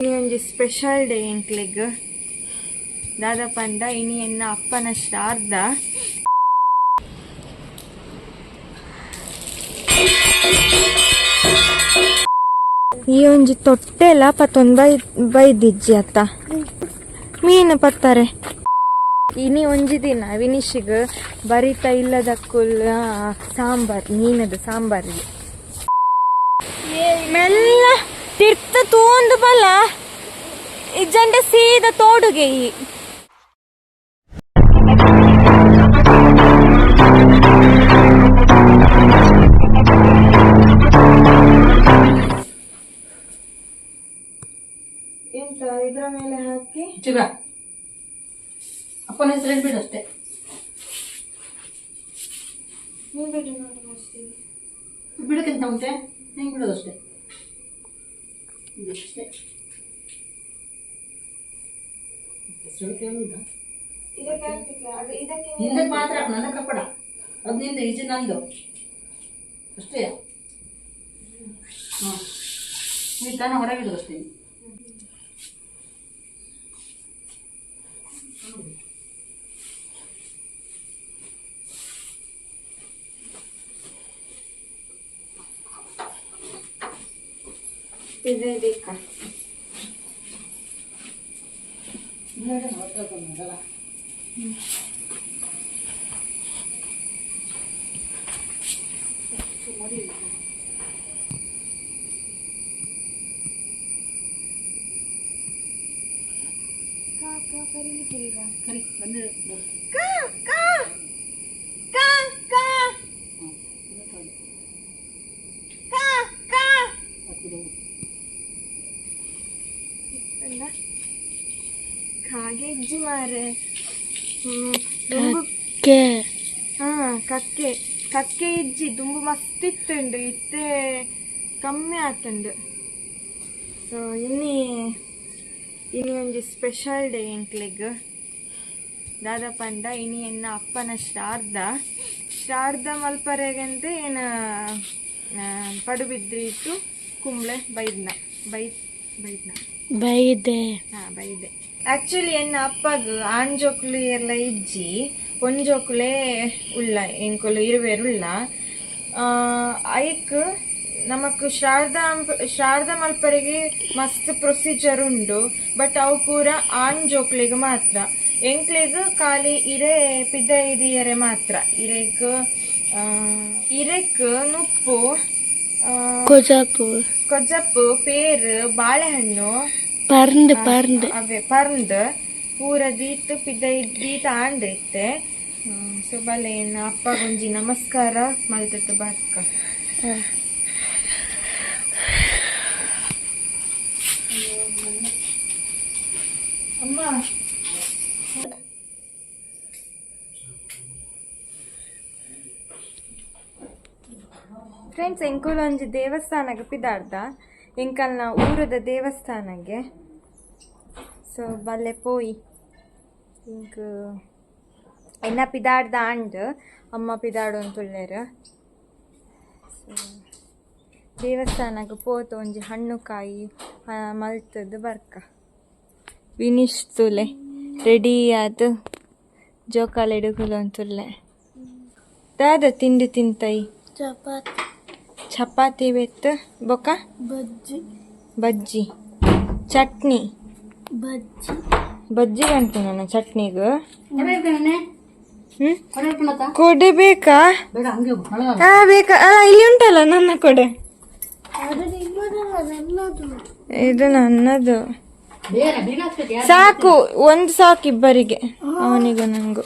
ಇನಿ ಒಂಜಿ special day ಎಂಕ್ಲೆಗ್ ದಾದ ಪಂಡ ಇನಿ ಎನ್ನ ಅಪ್ಪನ ಶ್ರಾರ್ಧ ಈ ಒಂಜಿ ತೊಟ್ಟೆಲ ಪತ್ತೊಂದು ಬೈ ಬೈದಿಜ್ಜಿ ಅತ್ತ. ಮೀನು ಪತ್ತಾರೆ. ಇನಿ ಒಂಜಿ ದಿನ ವಿನಿಶಿಗ್ ಬರಿತ ಇಲ್ಲದಕ್ಕುಲ್ಲ ಸಾಂಬಾರ್ ಮೀನದ ಸಾಂಬಾರಿಗೆ. ಮೆಲ್ಲ ತಿರ್ತ ತೂಂದು ಬಲ. ಇಜ್ಜಂಡ ಸೀದ ತೋಡುಗೆ ಈ. ಎಂತ ಇದ್ರ ಮೇಲೆ ಹಾಕಿ? ಚಿಗ ಅಪ್ಪನ ಹೆಸರು ಬಿಡು ಅಷ್ಟೇ. ನೀನ್ ಬಿಡು ನೋಡಿ. ಬಿಡಕ್ಕಿಂತ ಮುಂಚೆ ಹಿಂಗೆ ಬಿಡೋದು ಅಷ್ಟೇ. ಇದಿಷ್ಟೇ ಮಾತ್ರ ನನ್ನ ಕಪ್ಪಡ ಅದು ನಿಂದ ಈಜು ನಂದು. ಅಷ್ಟೇ. ಹಾಂ ನೀವು ತಾನೇ ಹೊರಗೆ ಇಡೋದು ಅಷ್ಟೇ ಇದೆ ಬೇಕಾ ಸರಿ ಬಂದು ಕಾಗೆ ಇಜ್ಜಿ ಮಾರೆ ಹ್ಮ್ ದುಂಬು ಹಾ ಕಕ್ಕೆ. ಕಕ್ಕೆ ಇಜ್ಜಿ ದುಂಬು ಮಸ್ತ್ ಇತ್ತುಂಡು ಇತ್ತೆ ಕಮ್ಮಿ ಆತುಂಡು. ಸೊ ಇನ್ನಿ ಇನಿ ಒಂಜಿ ಸ್ಪೆಷಲ್ ಡೇ ಎಂಕ್ಲೆಗ್ ದಾದ ಪಂಡ ಇನಿ ಎನ್ನ ಅಪ್ಪನ ಶಾರ್ದ ಶ್ರಾರ್ಧ ಮಲ್ಪರೆಗಂತೆ ಏನ ಪಡುಬಿದ್ರಿ ಇತ್ತು ಕುಂಬ್ಳೆ ಬೈದ್ನ. ಬೈ ಬೈದ್ನ. ಬೈದೆ. ಹಾ ಬೈದೆ. ಆಕ್ಚುಲಿ ಎನ್ನ ಅಪ್ಪಗ್ ಆಣ್ಜೋಕ್ಲು ಎಲ್ಲ ಇಜ್ಜಿ ಒಂಜೋಕ್ಲೆ ಉಳ್ಳ ಎಂಕೊಲು ಇರುವೆರುಳ್ಳ ಐಕ್ ನಮಕ್ ಶಾರದ ಶ್ರಾರ್ಧ ಮಲ್ಪರಿಗೆ ಮಸ್ತ್ ಪ್ರೊಸೀಜರ್ ಉಂಡು ಬಟ್ ಅವು ಪೂರ ಆಣ್ ಜೋಕ್ಲಿಗ್ ಮಾತ್ರ. ಎಂಕ್ಲೆಗ್ ಖಾಲಿ ಇರೆ ಪಿದ ಇದಿಯರೆ ಮಾತ್ರ. ಇರೆಕ್ ಆ, ಇರೆಕ್ ನುಪ್ಪು ಕೊಜಪ್ಪು ಕೊಜಪ್ಪು ಪೇರು ಬಾಳೆಹಣ್ಣು ಪರ್ಂದ್ ಪರ್ಂದ್ ಅವೆ ಪರ್ಂದ್ ಪೂರ ದೀತ್ ಪಿದ ದೀತ ಆಂಡೈತೆ ಸುಬಲೇನ ಅಪ್ಪ ಅಪ್ಪಗೊಂಜಿ ನಮಸ್ಕಾರ ಮಲ್ತತ್ತು ಬಾತ್ಕ. ಅಮ್ಮ. ಫ್ರೆಂಡ್ಸ್ ಎಂಕುಲೊಂಜಿ ದೇವಸ್ಥಾನಕ್ಕೆ ಪಿದಾಡ್ದ. ಎಂಕಲ್ನ ಊರದ ದೇವಸ್ಥಾನಕ್ಕೆ. ಸೊ ಬಲ್ಲೆ ಪೋಯಿ. ಇಂಕ್ ಎನ್ನ ಪಿದಾಡ್ದ ಆಂಡ್, ಅಮ್ಮ ಪಿದಾಡು ಅಂತುಳ್ಳೇರು ಸೊ ದೇವಸ್ಥಾನಕ್ಕೆ ಪೋತು, ಒಂಜಿ ಹಣ್ಣು ಕಾಯಿ ಮಲ್ತದ್ದು ಬರ್ಕ. ವಿನಿಶ್ ತುಲೆ, ರೆಡಿ ಆದ ಜೋಕಾಲಿ ಇಡುಗುಲು ಅಂತುಲ್ಲೆ ದಾದ ತಿಂಡಿ ತಿಂತೈ? ಚಪಾತಿ. ಚಪಾತಿ ವಿತ್ ಬೊಕ? ಬಜ್ಜಿ. ಬಜ್ಜಿ. ಚಟ್ನಿ. ಬಜ್ಜಿ. ಬಜ್ಜಿ ಅಂತೀನಿ ನನ್ನ ಚಟ್ನಿಗೂ. ಕೊಡೆ ಬೇಕಾ? ಹಾ ಬೇಕಾ? ಅಲ್ಲ ಇಲ್ಲಿ ಉಂಟಲ್ಲ ನನ್ನ ಕೊಡೆ. ಇದು ನನ್ನದು. ಸಾಕು ಒಂದು ಸಾಕು ಇಬ್ಬರಿಗೆ. ಅವನಿಗೂ ನನಗೂ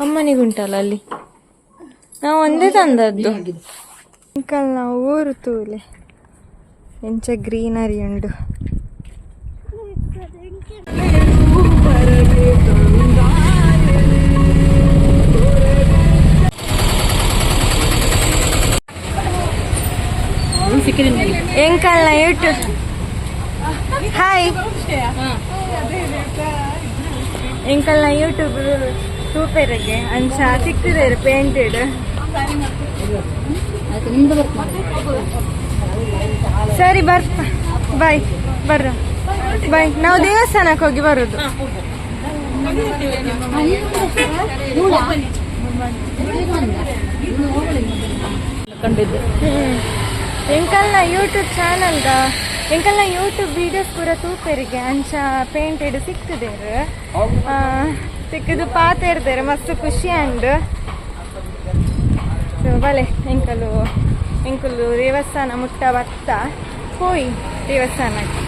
ಅಮ್ಮನಿಗುಂಟಲ್ಲ ಅಲ್ಲಿ? ನಾವು ಒಂದೇ ತಂದದ್ದು. ಅಂಕಲ್, ನಾವು ಊರು ತೂಲೆ. ಎಂಚ ಗ್ರೀನರಿ ಉಂಡು. ಎಂಕಲ್ನ ಯೂಟ್ಯೂಬ್ ಹಾಯ್ ಎಂಕಲ್ನ ಯೂಟ್ಯೂಬ್ ಸೂಪರಿಗೆ ಅಂಚ ಸಿಕ್ಕಿದ್ರೆ ಪೇಂಟೆಡ್ ಸರಿ ಬರ್ ಬಾಯ್ ಬರ್ರ. ಬಾಯ್ ನಾವು ದೇವಸ್ಥಾನಕ್ಕೆ ಹೋಗಿ ಬರೋದು. ಎಂಕಲ್ನ ಯೂಟ್ಯೂಬ್ ಚಾನಲ್ದ ಎಂಕಲ್ನ ಯೂಟ್ಯೂಬ್ ವಿಡಿಯೋಸ್ ಪೂರ ತೂಪೆರಿಗೆ ಅಂಚ ಪೇಂಟೆಡ್ ಸಿಕ್ತದೇರು ಸಿಕ್ಕದು. ಪಾತ ಇರ್ತಾರೆ ಮಸ್ತ್ ಖುಷಿ ಅಂಡ್. ಬಲೆ ಎಂಕಲು ಎಂಕಲು ದೇವಸ್ಥಾನ ಮುಟ್ಟ ಬತ್ತ ಹೋಯಿ ದೇವಸ್ಥಾನಕ್ಕೆ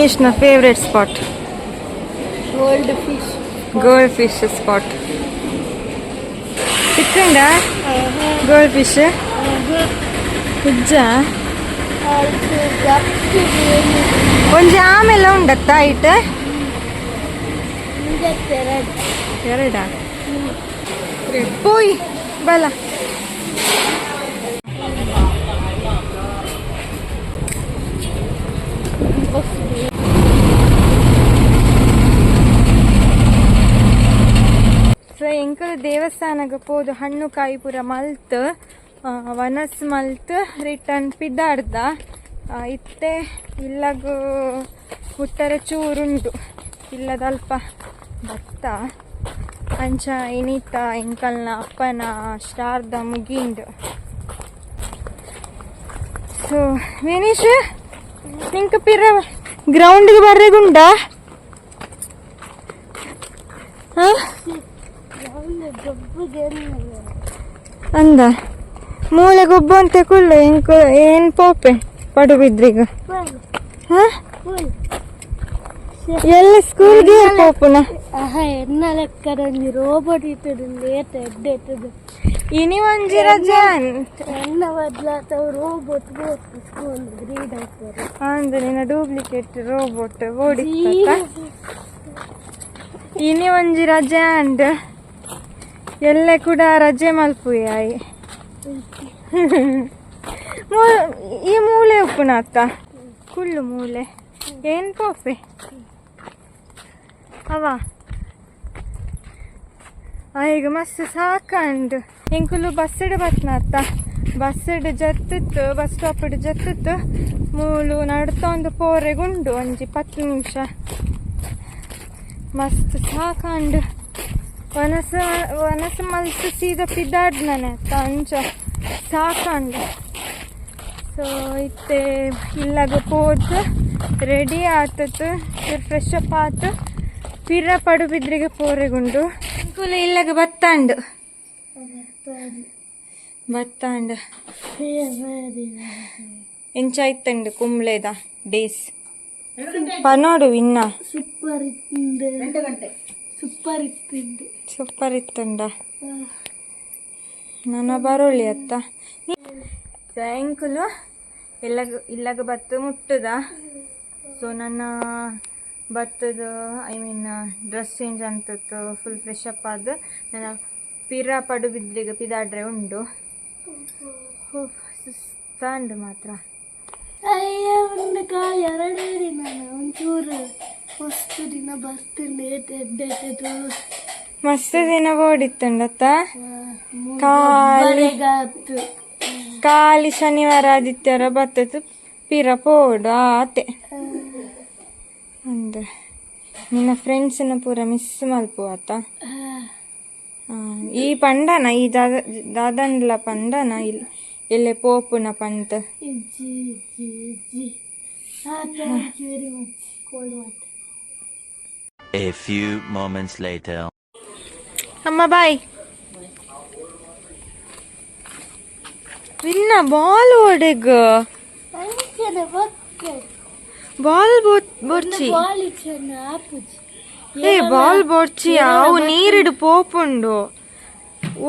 ವಿನೀಶ್ನ favourite spot goldfish goldfish spot ಸಿಕ್ಕಂಡ gold fish ನಿಜ ಒಂಜಿ ಆಮೇಲೆ ಉಂಡತ್ತ ಐಟ್ ಎರಡ ಪೋಯ್ ಬಲ ದೇವಸ್ಥಾನಕ್ಕೆ ಪೋದು ಹಣ್ಣು ಕಾಯಿ ಪೂರ ಮಲ್ತ್ ವನಸ್ ಮಲ್ತ್ ರಿಟರ್ನ್ ಪಿದ್ದಾಡ್ದ ಇತ್ತೆ, ಇಲ್ಲಗ ಹುಟ್ಟರೆ ಚೂರುಂಟು. ಇಲ್ಲದ ಅಲ್ಪ ಭತ್ತ, ಅಂಚ, ಇನಿತ, ಎಂಕಲ್ನ, ಅಪ್ಪನ, ಶ್ರಾರ್ಧ ಮುಗಿಂಡು. ಸೊ ವಿನೀಶ್ ನಿಂಕ ಪಿರ ಗ್ರೌಂಡ್ಗೆ ಬರ್ರೆಗುಂಡ? ಹಾಂ? ಅಂದ. ಮೂಳೆ ಗೊಬ್ಬು ಅಂತ ಕುಳ್ಳು ಏನ್ ಏನ್ ಪೋಪೆ? ಪಡು ಬಿದ್ರೀಗ. ಹ? ಎಲ್ಲ ಸ್ಕೂಲ್ಗೆ ಪೋಪುನ? ಎನ್ನ ಲೆಕ್ಕದ ಒಂದು ರೋಬೋಟ್ ಇಟ್ಟದು ಲೇಟ್ ಎಡ್ಡೆ ಇಟ್ಟದು ಇನಿ ಒಂಜಿ ರಜಾನ್ ಎನ್ನ ಬದ್ಲಾತ ರೋಬೋಟ್ ಬೋಟ್ ಸ್ಕೂಲ್ ಗ್ರೀಡ್ ಆಗ್ತಾರೆ. ಅಂದ್ರೆ ನಿನ್ನ ಡೂಪ್ಲಿಕೇಟ್ ರೋಬೋಟ್ ಓಡಿ ಇನಿ ಒಂಜಿ ರಜೆ ಅಂಡ್ ಎಲ್ಲೆ ಕೂಡ ರಜೆ ಮಲ್ಪುಯಾಯಿ ಮೂ- ಈ ಮೂಲೆ ಉಪ್ಪುನ ಅತ್ತ ಕುಳ್ಳು ಮೂಲೆ ಏನ್ ಪೋಪೆ ಅವ ಆ, ಈಗ ಮಸ್ತ್ ಸಾಕಂಡು ಎಂಕುಲು ಬಸ್ಸಡ್ ಬತ್ನ ಅತ್ತ ಬಸ್ಸಡ್ ಜತ್ತಿತ್ತು ಬಸ್ ಸ್ಟಾಪ್ ಜತ್ತಿತ್ತು ಮೂಲು ನಡ್ತೊಂದು ಪೋರೆಗುಂಡು ಒಂಜಿ ಪತ್ತು ನಿಮಿಷ ಮಸ್ತ್ ಸಾಕಂಡು ವನಸ ವನಸ ಮಲ್ಸು ಸೀದಾ ಪಿದ್ದಾಡ್ನನೆ ನಾನೆ ತಂಚ ಸಾಕಂಡು. ಸೊ ಇತ್ತೆ ಇಲ್ಲಾಗ ಪೋತ್ ರೆಡಿ ಆತತ್ತು ಫ್ರೆಶ್ ಅಪ್ ಆತು ಪಿರ ಪಡು ಬಿದ್ರಿಗೆ ಪೋರೆಗುಂಡು. ಕುಲ ಇಲ್ಲಾಗ ಬತ್ತಾಂಡು. ಎಂಚ ಎಂಚಾಯ್ತಂಡು ಕುಂಬ್ಳೆದ ಡೇಸ್. ಪನೋಡು ಇನ್ನ. ಸೂಪರ್ ಗಂಟೆ. ಸೂಪರ್ ಇತ್ತು ಸೂಪರ್ ಇತ್ತಂಡ. ನನ್ನ ಬರೋಳಿ ಅತ್ತ. ಸಾಯಂಕಾಲ ಎಲ್ಲಗ ಇಲ್ಲಗ ಬತ್ತು ಮುಟ್ಟದ. ಸೊ ನನ್ನ ಬತ್ತದ ಐ ಮೀನ್ ಡ್ರೆಸ್ ಚೇಂಜ್ ಅಂತದ್ದು ಫುಲ್ ಫ್ರೆಶ್ ಅಪ್ ಆದ. ನನ್ನ ಪಿರ ಪಡು ಬಿದ್ದಿಗೆ ಪಿದಾಡ್ರೆ ಉಂಡು. ಸುಸ್ತಾಂಡು ಮಾತ್ರ. ಅಯ್ಯ ಒಂದು ಕಾಲ ಎರಡೇ ಒಂದು ಒಂಚೂರು. ಮಸ್ತ್ ದಿನ ಬರ್ತೀನಿ ಎದ್ದೆದ್ದು ಮಸ್ತ್ ದಿನ ಓಡಿತ್ತುಂಡತ್ತ? ಖಾಲಿ ಖಾಲಿ ಶನಿವಾರ ಆದಿತ್ಯವಾರ ಬತ್ತದು ಪಿರ ಪೋಡು ಆತೆ ಅಂದ್ರೆ ನಿನ್ನ ಫ್ರೆಂಡ್ಸನ್ನ ಪೂರ ಮಿಸ್ ಮಲ್ಪು ಆತ ಈ ಪಂಡನ ಈ ದಾದ ದಾದಂಡ್ಲ ಪಂಡನ ಇಲ್ಲಿ ಎಲ್ಲೆ ಪೋಪುನ ಪಂತ? A few moments later. ಅಮ್ಮ ಬಾಯ್ ವಿನ್ನ ಬಾಲ್ ಓಡೆಗ್ ಬಕ್ಕೆ. ಬಾಲ್ ಬೊರ್ಚಿ. ಏ ಬಾಲ್ ಬೊರ್ಚಿ ಅವು ನೀರಿಡು ಪೋಪುಂಡು.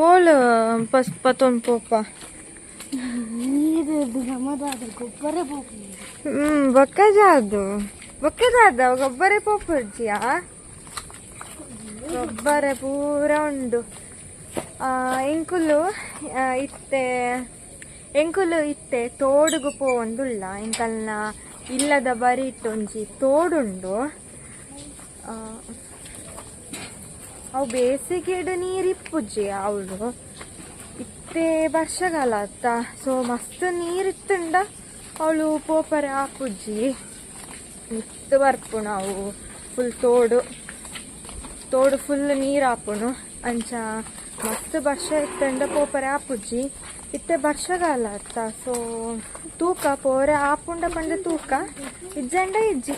ಓಲ್ ಪಸ್ ಪತೊಂದು ಪೋಪ. ನೀರು ಗೊಬ್ಬರ ಹೋಗ್ಲಿ ಹ್ಮ್ ಬೊಕ್ಕಜಾದು ಬೊಕ್ಕಜಾದ ಗೊಬ್ಬರ ಪೋಪುಜ್ಜಿಯ ಗೊಬ್ಬರ ಪೂರ ಉಂಡು. ಎಂಕುಲು ಇತ್ತೆ ಎಂಕುಲು ಇತ್ತೆ, ತೋಡುಗು ಪೋವೊಂದುಲ್ಲ ಎಂಕಲ್ನ ಇಲ್ಲದ ಬರಿ ಇಟ್ಟೊಂಜಿ ತೋಡುಂಡು. ಅವು ಬೇಸಿಗೆಡು ನೀರಿಪ್ಪುಜ್ಜಿ ಅವಳು. ಇತ್ತೆ ವರ್ಷಗಾಲ ಅತ್ತ. ಸೊ ಮಸ್ತ್ ನೀರಿತ್ತುಂಡ, ಅವಳು ಪೋಪರ ಆಪುಜ್ಜಿ ಮಿತ್ತು ಬರ್ಪುಣ ಅವು ಫುಲ್ ತೋಡು. ತೋಡು ಫುಲ್ ನೀರು ಆಪುನು ಅಂಚ ಮಸ್ತ್ ವರ್ಷ ಇತ್ತಂಡ ಪೋಪರೆ ಆಪುಜ್ಜಿ ಇತ್ತೆ ವರ್ಷಗಾಲ ಅತ್ತ. ಸೊ ತೂಕ ಪೋರೆ ಆಪುಂಡ ಪಂಡ ತೂಕ. ಇಜ್ಜಂಡ ಇಜ್ಜಿ.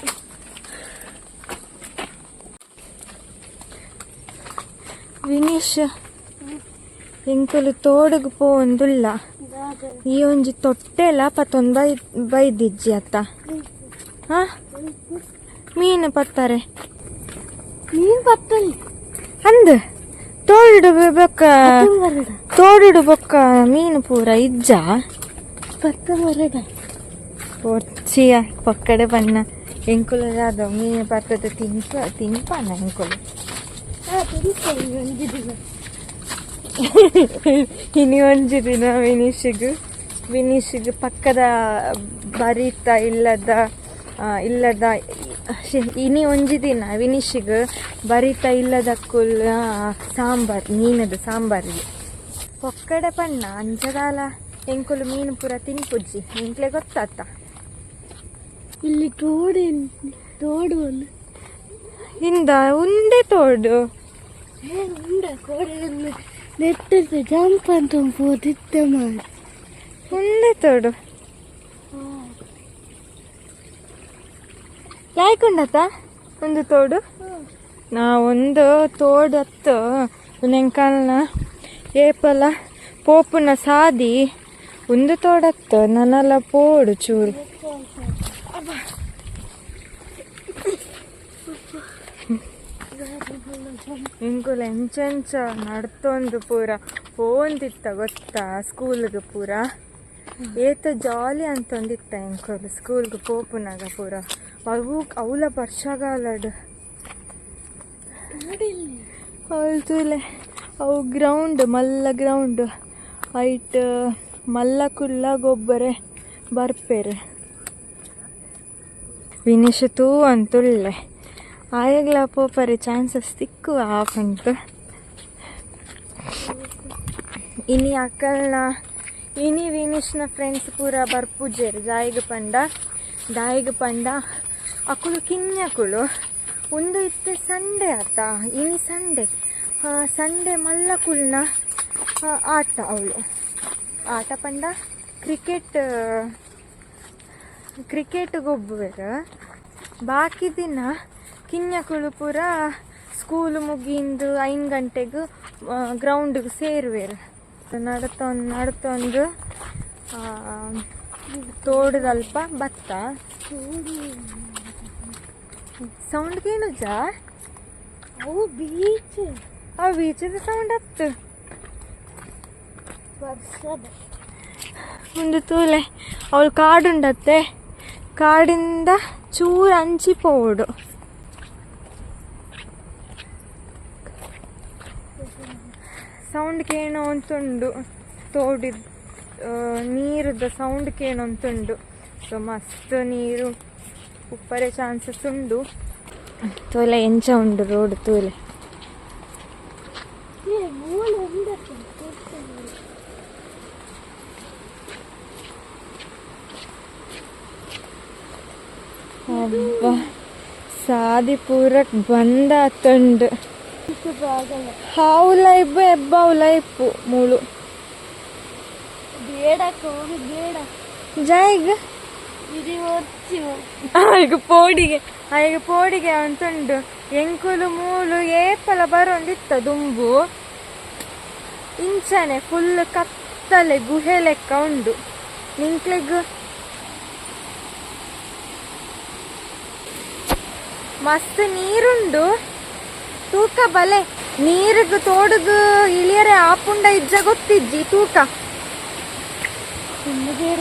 ವಿನೀಶ್ ಎಂಕುಲು ತೋಡುಗು ಪೋಂದುಲ್ಲ ಈ ಒಂಜಿ ತೊಟ್ಟೆಲ ಪತ್ತೊಂದು ಬೈ ಬೈದಿಜ್ಜಿ ಅತ್ತ. ಹಾ? ಮೀನು ಪತ್ತಾರೆ ಮೀನ್ ಪತ್ತಲ್ಲಿ ಅಂದ್ ತೋಡುಡು ಬೊಕ್ಕ ತೋಡಿಡು ಬೊಕ್ಕ ಮೀನು ಪೂರ ಇಜ್ಜ. ಪತ್ತ ಬರಡ ಪೊಚ್ಚಿಯ ಪಕ್ಕಡೆ ಬಣ್ಣ ಎಂಕುಲು ಯಾವ್ದು ಮೀನು ಪತ್ತದ ತಿನ್ಪ ತಿನ್ಪಾನ ಎಂಕುಲು ಆ ತಿಂತೇನೆ ಒಂದು ದಿನ ಇನಿ ಒಂಜಿ ದಿನ ವಿನೀಶಿಗ್. ವಿನೀಶಿಗ್ ಪಕ್ಕದ ಬರೀತ ಇಲ್ಲದ ಇಲ್ಲದ ಇನಿ ಒಂಜಿ ದಿನ ವಿನಿಶಿಗೆ ಬರಿತ ಇಲ್ಲದ ಕುಲ್ ಸಾಂಬಾರ್ ಮೀನದ ಸಾಂಬಾರಿಗೆ. ಪೊಕ್ಕಡೆ ಪಣ್ಣ ಅಂಜದಾಲ ಎಂಕುಲು ಮೀನು ಪೂರ ತಿನ್ಪುಜ್ಜಿ ಎಂಕ್ಲೆ ಗೊತ್ತಾತ. ಇಲ್ಲಿ ತೋಡೆ ತೋಡು ಇಂದ ಉಂಡೆ ತೋಡು. ನೆಟ್ಟಿದ್ದು ಜಂಪ್ ಅಂತ ಹೋದಿತ್ತೆ ಮಾಡಿ ಉಂಡೆ ತೋಡು. ಲಾಯ್ಕೊಂಡತ ಒಂದು ತೋಡು. ನಾ ಒಂದು ತೋಡು ಹತ್ತು ನೆಂಕಲ್ನ ಏಪಲ ಪೋಪುನ ಸಾದಿ. ಒಂದು ತೋಡತ್ತು. ನನ್ನೆಲ್ಲ ಪೋಡು ಚೂರು. ಇಂಕುಲ ಎಂಚೆಂಚ ನಡ್ತೊಂದು ಪೂರ. ಪೋಂದಿತ್ತ ಗೊತ್ತಾ? ಸ್ಕೂಲ್ಗೆ ಪೂರ. ಏತ ಜಾಲಿ ಅಂತೊಂದಿತ್ತ ಎಂಕುಲು ಸ್ಕೂಲ್ಗೆ ಪೋಪುನಾಗ ಪೂರ. ಅವು ಅವಳ ವರ್ಷಗಾಲಡ್ ಅವಳ್ತುಲೆ ಅವು ಗ್ರೌಂಡ್ ಮಲ್ಲ ಗ್ರೌಂಡ್ ಐಟ್, ಮಲ್ಲ ಕುಲ್ಲ ಗೊಬ್ಬರೆ ಬರ್ಪೇರೆ. ವಿನಿಶ್ ತೂ ಅಂತುಳ್ಳೆ ಆಯಗ್ಲ ಪೋಪರೆ ಚಾನ್ಸಸ್ ತಿಕ್ಕು ಆಪುಂಟು ಇನಿ ಅಕ್ಕಲ್ನ ಇನಿ ವಿನಿಶ್ನ ಫ್ರೆಂಡ್ಸ್ ಪೂರ ಬರ್ಪುಜೇರು ಜಾಯಿಗೆ ಪಂಡ, ದಾಯಿಗೆ ಪಂಡ. ಅಕುಲು ಕಿನ್ಯಕುಳು ಒಂದು ಇತ್ತೆ ಸಂಡೆ ಆತ. ಇನಿ ಸಂಡೆ? ಸಂಡೆ ಮಲ್ಲಕುಲ್ನ ಆಟ ಅವಳು. ಆಟ ಪಂಡ ಕ್ರಿಕೆಟ್ ಕ್ರಿಕೆಟ್ ಗೊಬ್ಬರ ಬಾಕಿ ದಿನ ಕಿನ್ಯಕುಳು ಪೂರ ಸ್ಕೂಲ್ ಮುಗಿಂದು ಐದು ಗಂಟೆಗೆ ಗ್ರೌಂಡಿಗೆ ಸೇರುವೇರು. ನಡ್ತೊಂದು ನಡ್ತೊಂದು ತೋಡದಲ್ಪ ಭತ್ತ ಸೌಂಡ್ ಏನು ಜಾ ಓ ಬೀಚ್ ಆ ಬೀಚದ ಸೌಂಡ್ ಹತ್ತು ಒಂದು ತೂಲೆ ಅವಳು ಕಾಡುಂಡತ್ತೆ ಕಾಡಿಂದ ಚೂರು ಹಂಚಿ ಪೋಡು ಸೌಂಡ್ ಕೇಣೋ ಅಂತುಂಡು ತೋಡಿದ ನೀರದ ಸೌಂಡ್ ಕೇಣೋ ಅಂತುಂಡು ಸೊ ಮಸ್ತ್ ನೀರು ಉಪ್ಪರೆ ಚಾನ್ಸಸ್ ಉಂಡು ತೋಲೆ ಎಂಚ ಉಂಡು ರೋಡ್ ತೋಲೆ. ಏ ಮೂಲೆ ಉಂಡಕ್ಕೆ ಅಬ್ಬ ಸಾದಿ ಪೂರಕ್ ಬಂದ ತಂಡು ಆಗಲ್ಲ ಹಾವುಲ ಇಬ್ಬ ಎಬ್ಬಾವುಲ ಇಪ್ಪು ಮೂಳು. ಬೇಡ ಜಾಯ್ಗ ಈಗ ಪೋಡಿಗೆ ಈಗ ಪೋಡಿಗೆ ಅಂತುಂಡು ಎಂಕುಲು ಮೂಲು ಏಪಲ ಬರೋಂದಿತ್ತ ದುಂಬು. ಇಂಚನೆ ಫುಲ್ ಕತ್ತಲೆ ಗುಹೆ ಲೆಕ್ಕ ಉಂಡು. ನಿಂಕ್ಲೆಗ್ ಮಸ್ತ್ ನೀರುಂಡು. ತೂಕ ಬಲೆ, ನೀರಿಗ್ ತೋಡುಗು ಇಳಿಯರೆ ಆಪುಂಡ ಇಜ್ಜ ಗೊತ್ತಿಜ್ಜಿ ತೂಕ. ಇನ್ನು ಬೇಡ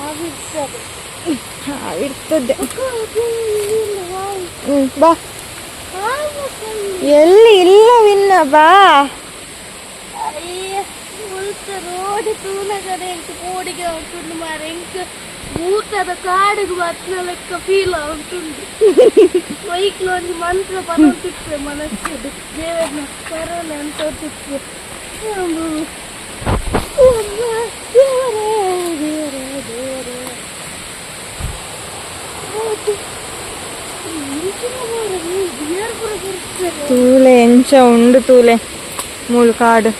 ಆಗಿರ್ತದೆ ಇರ್ತದೆ ಹ್ಮ್, ಬಾ. ಎಲ್ಲಿ ಇಲ್ಲವಿನ್ನ ಬಾ. ಅಯ್ಯ ಉಳ್ತ ರೋಡ್ ತೂನಗಡೆ ಎಂಕ್ ಕೋಡಿಗೆ ಉಂಟುಂಡು ಮಾರೆ. ಎಂಕ್ ಮೂಕದ ಕಾಡಿಗೆ ಬತ್ನ ಲೆಕ್ಕ ಫೀಲ್ ಉಂಟುಂಡು. ಬೈಕ್ಲ ಒಂದು ಮಂತ್ರ ಬರೋತಿತ್ತು ಮನಸ್ಸಿದು ದೇವರನ್ನ ಕರೋನೆ ಅಂತ ಹೊತ್ತಿತ್ತು ದೇವರೇ ದೇವರೇ ದೇವರೇ ಬಿಯರ್ ಕೂಡ ಬರ್ತಾರೆ ತೂಲೆ ಎಂಚ ಉಂಡು ತೂಲೆ ಮೂಲು ಕಾಡು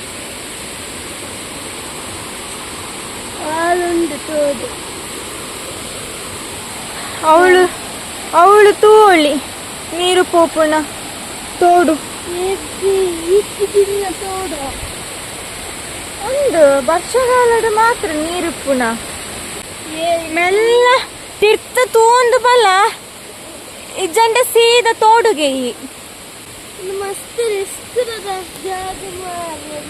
ಹಾಲುಂಡು ತೋದು ಅವಳು ಅವಳು ತೂಳಿ ನೀರು ಪೋಪುಣ ತೋಡು ಎತ್ತಿ ಇತ್ತಿನ ತೋಡು ಒಂದು ವರ್ಷಗಾಲದ ಮಾತ್ರ ನೀರು ಪುನಃ ಏ ಮೆಲ್ಲ ತಿರ್ತ ತೂಂದು ಬಲ ಇಜ್ಜಂಡ ಸೀದ ತೋಡುಗೆ ಈ. ಮಸ್ತ್ ಮಾರ್ರೆ.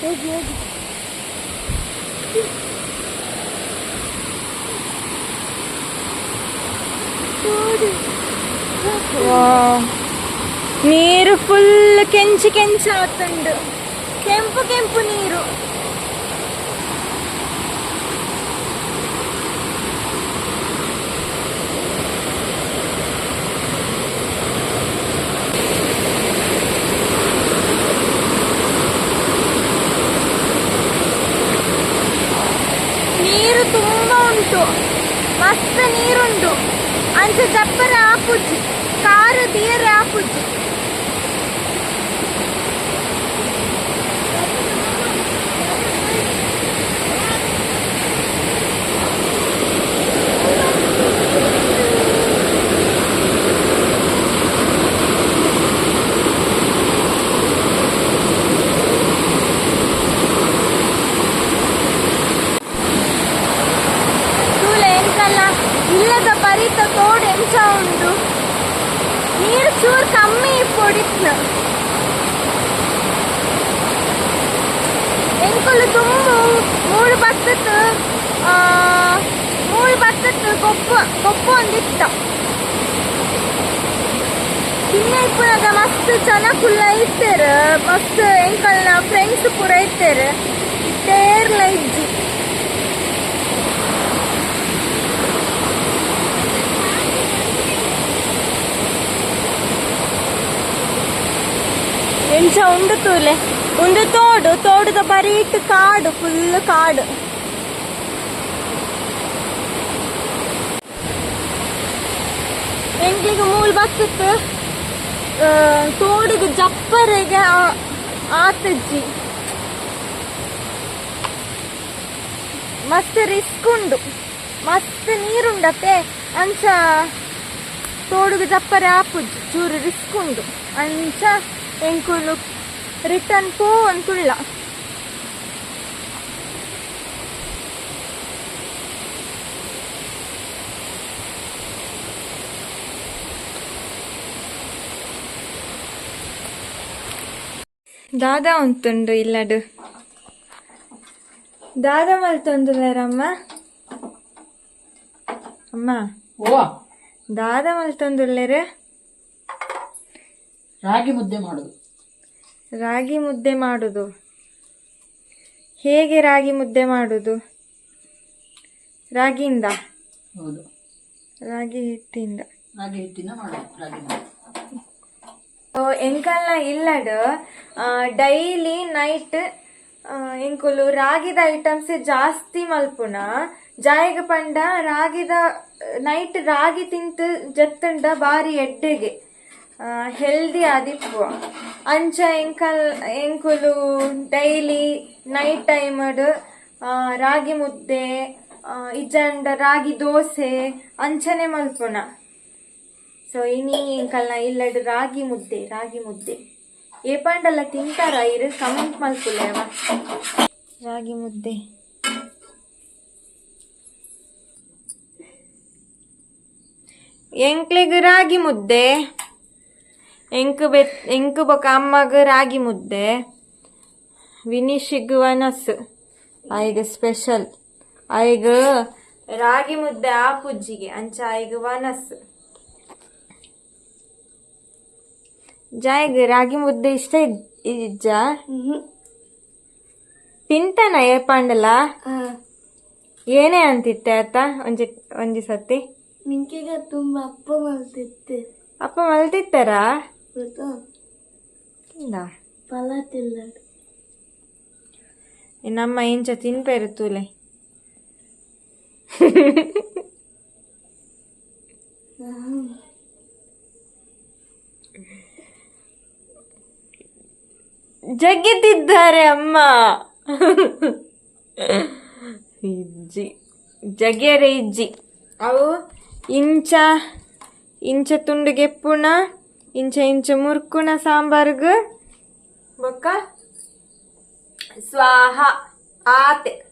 ಎಲ್ಲ ಹೋಗಿ ಹೋಗಿ ತೋಡು ವಾವ್. ನೀರು ಫುಲ್ ಕೆಂಚು ಕೆಂಚು ಆತುಂಡು ಕೆಂಪು ಕೆಂಪು ನೀರು ನೀರು ತುಂಬಾ ಉಂಟು ಮಸ್ತ್ ನೀರುಂಡು ಅಂಚ ಜಪ್ಪರೆ ಆಪುಜ್ಜಿ ಕಾರು ದಿಯರೆ ಆಪುಜ್ಜಿ ಕೊಪ್ಪ ಕೊಪ್ಪು ಒಂದಿತ್ತ ಚಿನ್ನ ಇಪ್ಪುನಾಗ ಮಸ್ತ್ ಜನ ಕುಲ್ಲ ಇತ್ತೇರು ಮಸ್ತ್ ಎಂಕಲ್ನ ಫ್ರೆಂಡ್ಸ್ ಪೂರ ಇತ್ತೇರು ಇತ್ತೇರ್ಲ ಇಜ್ಜಿ ಎಂಚ ಉಂಡು ತೂಲೆ ಉಂದು ತೋಡು ತೋಡುದ ಬರೀಟ್ ಕಾಡು ಫುಲ್ ಕಾಡು ಎಂಕ್ಲಿಗೆ ಮೂಲ್ ಬತ್ತಿತ್ತು ತೋಡಿಗೆ ಜಪ್ಪರಿಗೆ ಆತಜ್ಜಿ ಮಸ್ತ್ ರಿಸ್ಕ್ ಉಂಡು ಮಸ್ತ್ ನೀರುಂಡತೆ ಅಂಚ ತೋಡುಗೆ ಜಪ್ಪರೆ ಆಪುಜ್ಜಿ. ಚೂರು ರಿಸ್ಕ್ ಉಂಡು ಅಂಚ ಎಂಕುಲು ರಿಟರ್ನ್ ಪೋ ಅಂತುಳ್ಳ. ದಾದ ಉಂಟುಂಡು ಇಲ್ಲಡು ದಾದ ಮಲ್ತೊಂದುಲ್ಲೇರಮ್ಮ ಅಮ್ಮ. ಓ ದಾದ ಮಲ್ತೊಂದುಲ್ಲೇರೆ ರಾಗಿ ಮುದ್ದೆ ಮಾಡೋದು. ರಾಗಿ ಮುದ್ದೆ ಮಾಡುದು. ಹೇಗೆ ರಾಗಿ ಮುದ್ದೆ ಮಾಡುದು? ರಾಗಿಯಿಂದ. ಹೌದು. ರಾಗಿ ಹಿಟ್ಟಿಂದ. ರಾಗಿ ಹಿಟ್ಟಿನ ಮಾಡೋದು ರಾಗಿ ಮುದ್ದೆ. ಎಂಕಲ್ನ ಇಲ್ಲಡ್ ಡೈಲಿ ನೈಟ್ ಎಂಕುಲು ರಾಗಿದ ಐಟಮ್ಸ್ ಜಾಸ್ತಿ ಮಲ್ಪುನ. ಜಾಯಗ ಪಂಡ ರಾಗಿದ ನೈಟ್ ರಾಗಿ ತಿಂತು ಜತ್ತಂಡ ಬಾರಿ ಎಡ್ಡೆಗೆ. ಹೆಲ್ದಿ ಆದಿಪ್ಪು ಅಂಚ ಎಂಕಲ್, ಎಂಕುಲು ಡೈಲಿ ನೈಟ್ ಟೈಮಡ್ ರಾಗಿ ಮುದ್ದೆ ಇಜ್ಜಂಡ ರಾಗಿ ದೋಸೆ ಅಂಚನೆ ಮಲ್ಪುನ. ಸೊ ಇನಿ ಕಲ್ಲ ಇಲ್ಲಡ್ ರಾಗಿ ಮುದ್ದೆ ರಾಗಿ ಮುದ್ದೆ. ಏ ಪಾಂಡಲ್ಲ ತಿಂತಾರ, ಇರು ಕಮೆಂಟ್ ಮಾಡ್ಕೊಳ್ಳೇವ ರಾಗಿ ಮುದ್ದೆ. ಎಂಕ್ಲಿಗ್ ರಾಗಿ ಮುದ್ದೆ. ಎಂಕು ಬೆ ಎಂಕು ಬೊಕ ಅಮ್ಮಗ ರಾಗಿ ಮುದ್ದೆ. ವಿನಿಶಿಗ್ ವನಸ್. ಆಯ್ಗ ಸ್ಪೆಷಲ್. ಆಯ್ಗ ರಾಗಿ ಮುದ್ದೆ ಆ ಪುಜ್ಜಿಗೆ, ಅಂಚ ಆಯ್ಗ ವನಸ್. ಜಾಯ್ಗ ರಾಗಿ ಮುದ್ದೆ ಇಷ್ಟ ಇದ್- ಇಜ್ಜ ತಿಂತಾನ ಪಾಂಡಲ? ಏನೇ ಅಂತಿತ್ತೆ ಅತ್ತ ಒಂಜಿ ಒಂಜಿ ಸತಿ? ಮಿಂಕಿಗ ತುಂಬಾ ಅಪ್ಪ ಮಲ್ತಿತ್ತೆ. ಅಪ್ಪ ಮಲ್ತಿತ್ತರ? ಗೊತ್ತಾ? ಫಲ ನಮ್ಮ ಇಂಚ ತಿನ್ಪೇರು ತೂಲೆ. ಜಗ್ಗಿತಿದ್ದಾರೆ ಅಮ್ಮ. ಇಜ್ಜಿ, ಜಗೆರೆ ಇಜ್ಜಿ. ಅವು ಇಂಚ ಇಂಚ ತುಂಡು ಗೆಪ್ಪುಣ ಇಂಚ ಇಂಚ ಮುರ್ಕುಣ ಸಾಂಬಾರ್ಗ್. ಬೊಕ್ಕ ಸ್ವಾಹ, ಆತೆ.